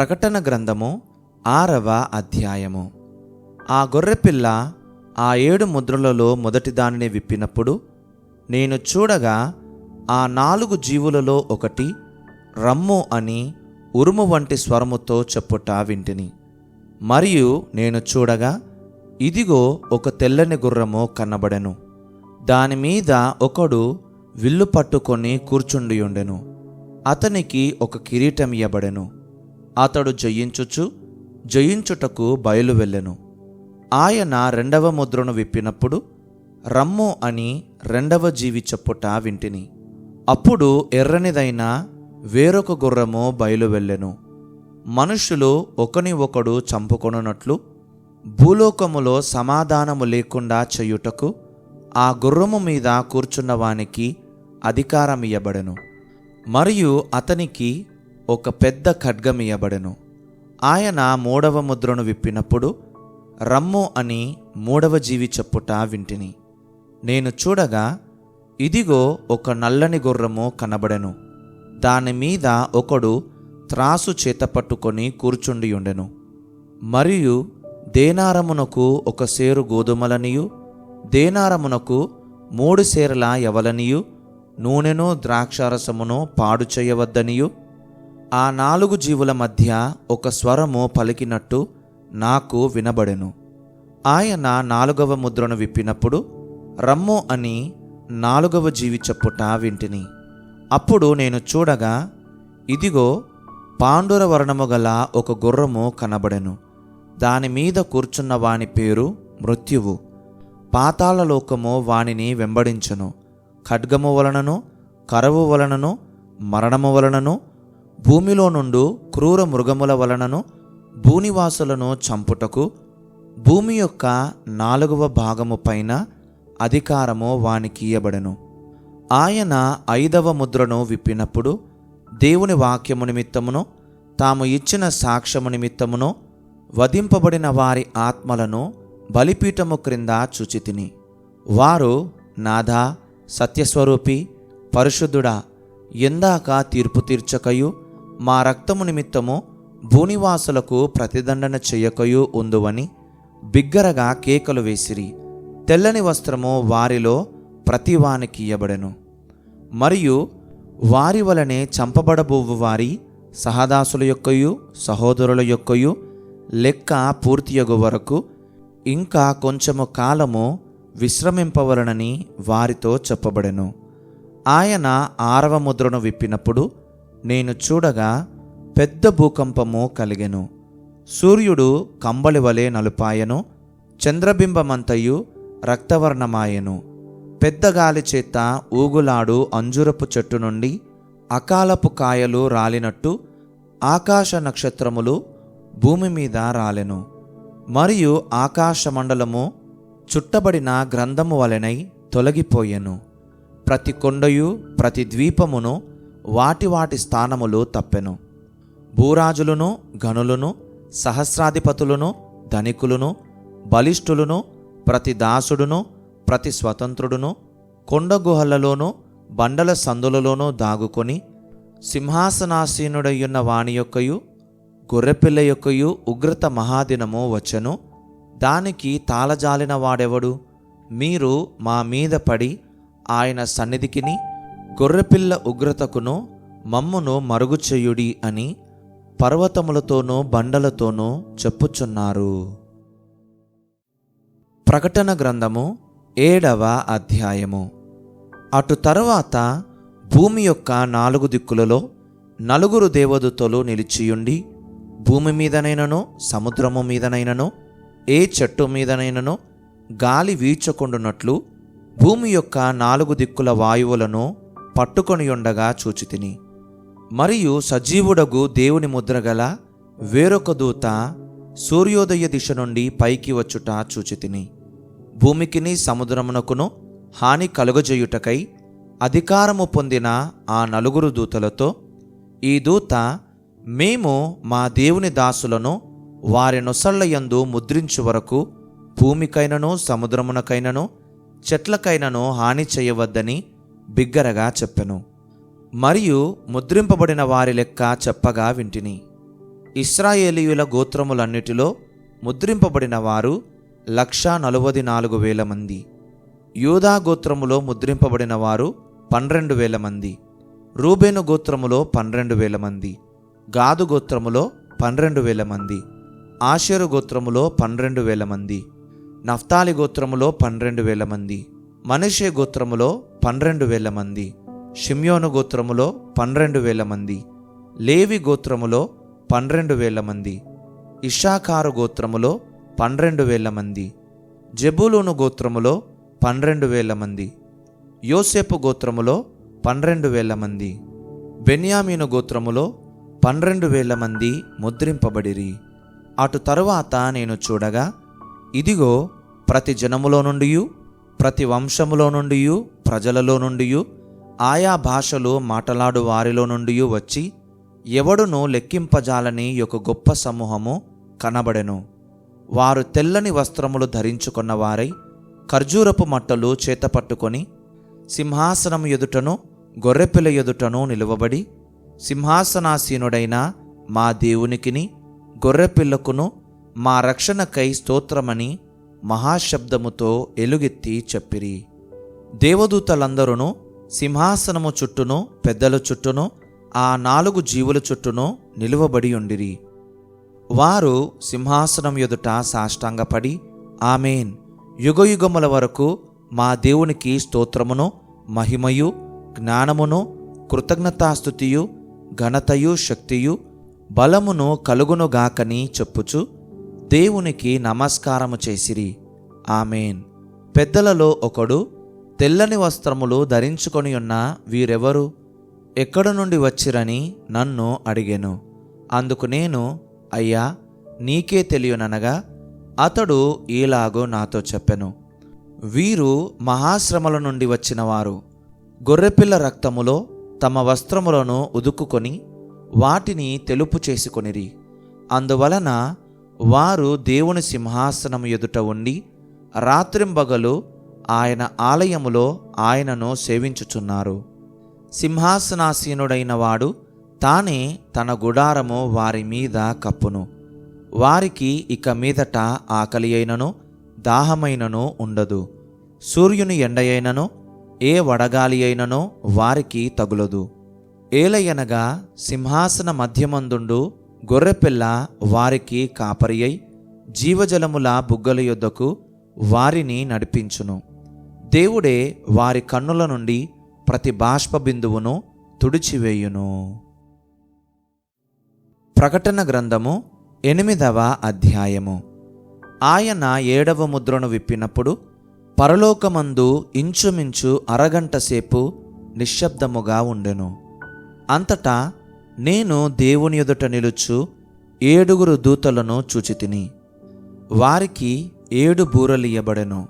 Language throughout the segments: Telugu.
ప్రకటన గ్రంథము ఆరవ అధ్యాయము. ఆ గొర్రెపిల్ల ఆ ఏడు ముద్రలలో మొదటి దానిని విప్పినప్పుడు నేను చూడగా ఆ నాలుగు జీవులలో ఒకటి రమ్ము అని ఉరుము వంటి స్వరముతో చెప్పుట వింటిని. మరియు నేను చూడగా ఇదిగో ఒక తెల్లని గుర్రము కన్నబడెను దాని మీద ఒకడు విల్లు పట్టుకొని కూర్చుండియుండెను అతనికి ఒక కిరీటం ఇయ్యబడెను. అతడు జయించుచు జయించుటకు బయలు వెళ్ళెను. ఆయన రెండవ ముద్రను విప్పినప్పుడు రమ్ము అని రెండవ జీవి చెప్పుట వింటిని. అప్పుడు ఎర్రనిదైన వేరొక గుర్రము బయలు వెళ్ళెను. మనుషులు ఒకని ఒకడు చంపుకొనున్నట్లు భూలోకములో సమాధానము లేకుండా చేయుటకు ఆ గుర్రము మీద కూర్చున్నవానికి అధికారం ఇయ్యబడెను మరియు అతనికి ఒక పెద్ద ఖడ్గం ఇయ్యబడెను. ఆయన మూడవ ముద్రను విప్పినప్పుడు రమ్ము అని మూడవ జీవి చెప్పుట వింటిని. నేను చూడగా ఇదిగో ఒక నల్లని గుర్రము కనబడెను. దాని మీద ఒకడు త్రాసు చేత పట్టుకొని కూర్చుండియుండెను. మరియు దేనారమునకు ఒక సేరు గోధుమలనియు దేనారమునకు మూడు సేరల ఎవలనియు నూనెను ద్రాక్షారసమును పాడు చేయవద్దనియు ఆ నాలుగు జీవుల మధ్య ఒక స్వరము పలికినట్టు నాకు వినబడెను. ఆయన నాలుగవ ముద్రను విప్పినప్పుడు రమ్ము అని నాలుగవ జీవి చెప్పుట వింటిని. అప్పుడు నేను చూడగా ఇదిగో పాండుర వర్ణము గల ఒక గుర్రము కనబడెను. దాని మీద కూర్చున్న వాని పేరు మృత్యువు. పాతాళలోకము వానిని వెంబడించును. ఖడ్గము వలనను కరవు వలనను మరణము వలనను భూమిలో నుండు క్రూర మృగముల వలనను భూనివాసులను చంపుటకు భూమి యొక్క నాలుగవ భాగము పైన అధికారము వానికీయబడెను ఆయన ఐదవ ముద్రను విప్పినప్పుడు దేవుని వాక్యము నిమిత్తమును తాము ఇచ్చిన సాక్ష్యము నిమిత్తమును వధింపబడిన వారి ఆత్మలను బలిపీఠము క్రింద చూచితిని. వారు నాథా సత్యస్వరూపి పరిశుద్ధుడా ఎందాక తీర్పు తీర్చకయు మా రక్తము నిమిత్తము భూనివాసులకు ప్రతిదండన చెయ్యకయు ఉందువని బిగ్గరగా కేకలు వేసిరి. తెల్లని వస్త్రము వారిలో ప్రతివానికి ఇయ్యబడెను. మరియు వారి వలనే చంపబడబోవు వారి సహదాసుల యొక్కయు సహోదరుల యొక్కయు లెక్క పూర్తియగు వరకు ఇంకా కొంచెము కాలము విశ్రమింపవలనని వారితో చెప్పబడెను. ఆయన ఆరవ ముద్రను విప్పినప్పుడు నేను చూడగా పెద్ద భూకంపము కలిగెను. సూర్యుడు కంబళి వలె నలుపాయను చంద్రబింబమంతయు రక్తవర్ణమాయెను. పెద్ద గాలి చేత ఊగులాడు అంజురపు చెట్టు నుండి అకాలపు కాయలు రాలినట్టు ఆకాశ నక్షత్రములు భూమి మీద రాలెను. మరియు ఆకాశమండలము చుట్టబడిన గ్రంథము వలెనై తొలగిపోయెను. ప్రతి కొండయు ప్రతి ద్వీపమును వాటి వాటి స్థానములు తప్పెను. భూరాజులను గనులను సహస్రాధిపతులను ధనికులను బలిష్ఠులను ప్రతి దాసుడును ప్రతి స్వతంత్రుడును కొండ గుహలలోనూ బండల సందులలోనూ దాగుకొని సింహాసనాసీనుడయ్యున్న వాణి యొక్కయు గొర్రెపిల్ల యొక్కయు ఉగ్రత మహాదినము వచ్చెను. దానికి తాళజాలిన వాడెవడు? మీరు మా మీద పడి ఆయన సన్నిధికిని గొర్రెపిల్ల ఉగ్రతకును మమ్మును మరుగుచేయుడి అని పర్వతములతోనూ బండలతోనూ చెప్పుచున్నారు. ప్రకటన గ్రంథము ఏడవ అధ్యాయము. అటు తరువాత భూమి యొక్క నాలుగు దిక్కులలో నలుగురు దేవదూతలు నిలిచియుండి భూమి మీదనైనను సముద్రము మీదనైనను ఏ చెట్టు మీదనైనను గాలి వీచకుండునట్లు భూమి యొక్క నాలుగు దిక్కుల వాయువులను పట్టుకొని ఉండగా చూచితిని. మరియు సజీవుడగు దేవుని ముద్రగల వేరొక దూత సూర్యోదయ దిశ నుండి పైకి వచ్చుట చూచితిని. భూమికిని సముద్రమునకును హాని కలుగజేయుటకై అధికారము పొందిన ఆ నలుగురు దూతలతో ఈ దూత మేము మా దేవుని దాసులను వారి నొసళ్ళయందు ముద్రించు వరకు భూమికైనను సముద్రమునకైనను చెట్లకైనను హాని చేయవద్దని బిగ్గరగా చెప్పెను. మరియు ముద్రింపబడిన వారి లెక్క చెప్పగా వింటిని. ఇస్రాయేలీయుల గోత్రములన్నిటిలో ముద్రింపబడిన వారు లక్షా నలువది నాలుగు వేల మంది. యూదా గోత్రములో ముద్రింపబడిన వారు పన్నెండు వేల మంది. రూబేను గోత్రములో పన్నెండు వేల మంది. గాదు గోత్రములో పన్నెండు వేల మంది. ఆషేరు గోత్రములో పన్నెండు వేల మంది. నఫ్తాలి గోత్రములో పన్నెండు వేల మంది. మనషే గోత్రములో పన్నెండు వేల మంది షిమ్యోను గోత్రములో పన్నెండు వేల మంది లేవి గోత్రములో పన్నెండు వేల మంది ఇషాకారు గోత్రములో పన్నెండు వేల మంది జబూలూను గోత్రములో పన్నెండు వేల మంది యోసేపు గోత్రములో పన్నెండు వేల మంది బెన్యామీను గోత్రములో పన్నెండు వేల మంది ముద్రింపబడిరి. అటు తరువాత నేను చూడగా ఇదిగో ప్రతి జనములో నుండి ప్రతి వంశములో నుండి ప్రజలలో నుండి ఆయా భాషలు మాటలాడు వారిలో నుండి వచ్చి ఎవడును లెక్కింపజాలని ఒక గొప్ప సమూహము కనబడెను. వారు తెల్లని వస్త్రములు ధరించుకున్న వారై ఖర్జూరపు మట్టలు చేతపట్టుకొని సింహాసనం ఎదుటను గొర్రెపిల్ల ఎదుటను నిలువబడి సింహాసనాసీనుడైన మా దేవునికిని గొర్రెపిల్లకును మా రక్షణకై స్తోత్రమని మహాశబ్దముతో ఎలుగెత్తి చెప్పిరి. దేవదూతలందరూ సింహాసనము చుట్టూను పెద్దల చుట్టూను ఆ నాలుగు జీవుల చుట్టూను నిలువబడి ఉండిరి. వారు సింహాసనం ఎదుట సాష్టాంగపడి ఆమెన్. యుగయుగముల వరకు మా దేవునికి స్తోత్రమును మహిమయు జ్ఞానమును కృతజ్ఞతాస్థుతియు ఘనతయు శక్తియు బలమును కలుగునుగాకని చెప్పుచు దేవునికి నమస్కారము చేసిరి. ఆమెన్. పెద్దలలో ఒకడు తెల్లని వస్త్రములు ధరించుకొని ఉన్న వీరెవరు? ఎక్కడ నుండి వచ్చిరని నన్ను అడిగెను. అందుకు నేను అయ్యా నీకే తెలియననగా అతడు ఈలాగో నాతో చెప్పెను. వీరు మహాశ్రమల నుండి వచ్చినవారు. గొర్రెపిల్ల రక్తములో తమ వస్త్రములను ఉదుక్కుకొని వాటిని తెలుపు చేసుకొనిరి అందువలన వారు దేవుని సింహాసనం ఎదుట ఉండి రాత్రింబగలు ఆయన ఆలయములో ఆయనను సేవించుచున్నారు. సింహాసనాసీనుడైన వాడు తానే తన గుడారము వారి మీద కప్పును. వారికి ఇక మీదట ఆకలి అయినను దాహమైనను ఉండదు. సూర్యుని ఎండయైనను ఏ వడగాలి అయిననో వారికి తగులదు. ఏలయనగా సింహాసన మధ్యమందుండు గొర్రెపిల్ల వారికి కాపరి అయి జీవజలముల బుగ్గల యొద్దకు వారిని నడిపించును. దేవుడే వారి కన్నుల నుండి ప్రతి బాష్ప బిందువును తుడిచివేయును. ప్రకటన గ్రంథము ఎనిమిదవ అధ్యాయము. ఆయన ఏడవ ముద్రను విప్పినప్పుడు పరలోకమందు ఇంచుమించు అరగంట సేపు నిశ్శబ్దముగా ఉండెను. అంతటా నేను దేవుని ఎదుట నిలుచు ఏడుగురు దూతలను చూచితిని. వారికి ఏడు బూరలియబడెను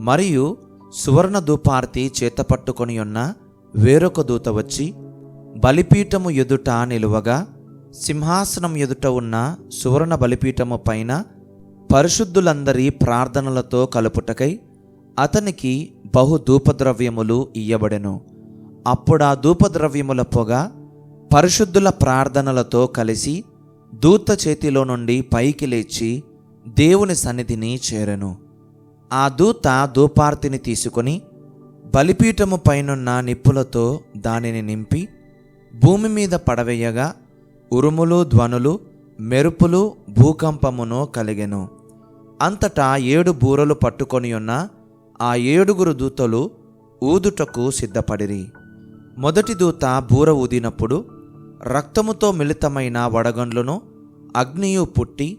మరియు సువర్ణ దూపార్తి చేతపట్టుకొని ఉన్న వేరొక దూత వచ్చి బలిపీఠము ఎదుట నిలువగా సింహాసనం ఎదుట ఉన్న సువర్ణ బలిపీఠము పైన పరిశుద్ధులందరి ప్రార్థనలతో కలుపుటకై అతనికి బహు ధూపద్రవ్యములు ఇయ్యబడెను. అప్పుడా ధూపద్రవ్యముల పొగ పరిశుద్ధుల ప్రార్థనలతో కలిసి దూత చేతిలో నుండి పైకి లేచి దేవుని సన్నిధిని చేరెను. ఆ దూత ధూపార్తిని తీసుకొని బలిపీఠము పైనున్న నిప్పులతో దానిని నింపి భూమి మీద పడవేయగా ఉరుములు ధ్వనులు మెరుపులు భూకంపమును కలిగెను. అంతటా ఏడు బూరలు పట్టుకొని ఉన్న ఆ ఏడుగురు దూతలు ఊదుటకు సిద్ధపడిరి. మొదటి దూత బూర ఊదినప్పుడు రక్తముతో మిళితమైన వడగండ్లను అగ్నియు పుట్టి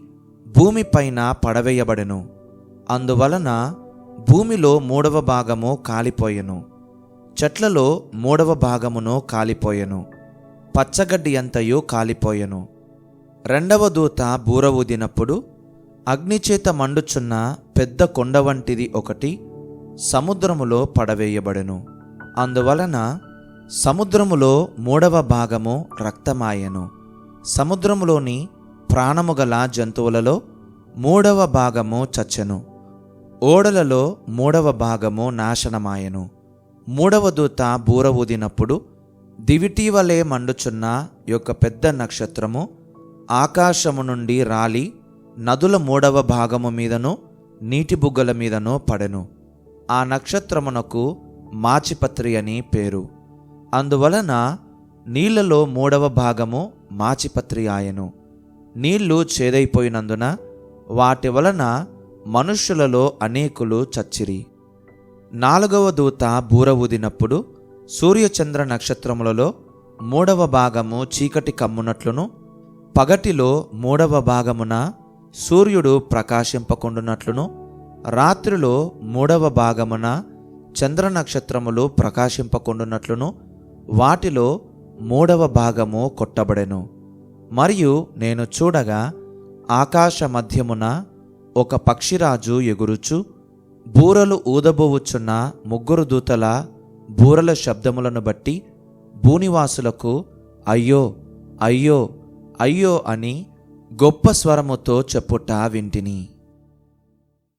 భూమిపైన పడవేయబడెను. అందువలన భూమిలో మూడవ భాగము కాలిపోయెను. చెట్లలో మూడవ భాగమును కాలిపోయెను. పచ్చగడ్డి అంతయు కాలిపోయెను. రెండవ దూత బూర ఊదినప్పుడు అగ్నిచేత మండుచున్న పెద్ద కొండ వంటిది ఒకటి సముద్రములో పడవేయబడెను. అందువలన సముద్రములో మూడవ భాగము రక్తమాయెను. సముద్రములోని ప్రాణము గల జంతువులలో మూడవ భాగము చచ్చెను. ఓడలలో మూడవ భాగము నాశనమాయెను. మూడవ దూత బూర ఊదినప్పుడు దివిటీవలే మండుచున్న యొక్క పెద్ద నక్షత్రము ఆకాశము నుండి రాలి నదుల మూడవ భాగము మీదను నీటి బుగ్గల మీదను పడెను. ఆ నక్షత్రమునకు మాచిపత్రి అని పేరు. అందువలన నీళ్ళలో మూడవ భాగము మాచిపత్రి ఆయను నీళ్ళు చేదైపోయినందున వాటి వలన మనుష్యులలో అనేకులు చచ్చిరి. నాలుగవ దూత బూర ఊదినప్పుడు సూర్యచంద్ర నక్షత్రములలో మూడవ భాగము చీకటి కమ్మునట్లును పగటిలో మూడవ భాగమున సూర్యుడు ప్రకాశింపకుండునట్లును రాత్రిలో మూడవ భాగమున చంద్ర నక్షత్రములు ప్రకాశింపకుండునట్లును వాటిలో మూడవ భాగము కొట్టబడెను. మరియు నేను చూడగా ఆకాశ మధ్యమున ఒక పక్షిరాజు ఎగురుచు బూరలు ఊదబోవుచున్న ముగ్గురు దూతల బూరల శబ్దములను బట్టి భూనివాసులకు అయ్యో అయ్యో అయ్యో అని గొప్ప స్వరముతో చెప్పుట వింటిని.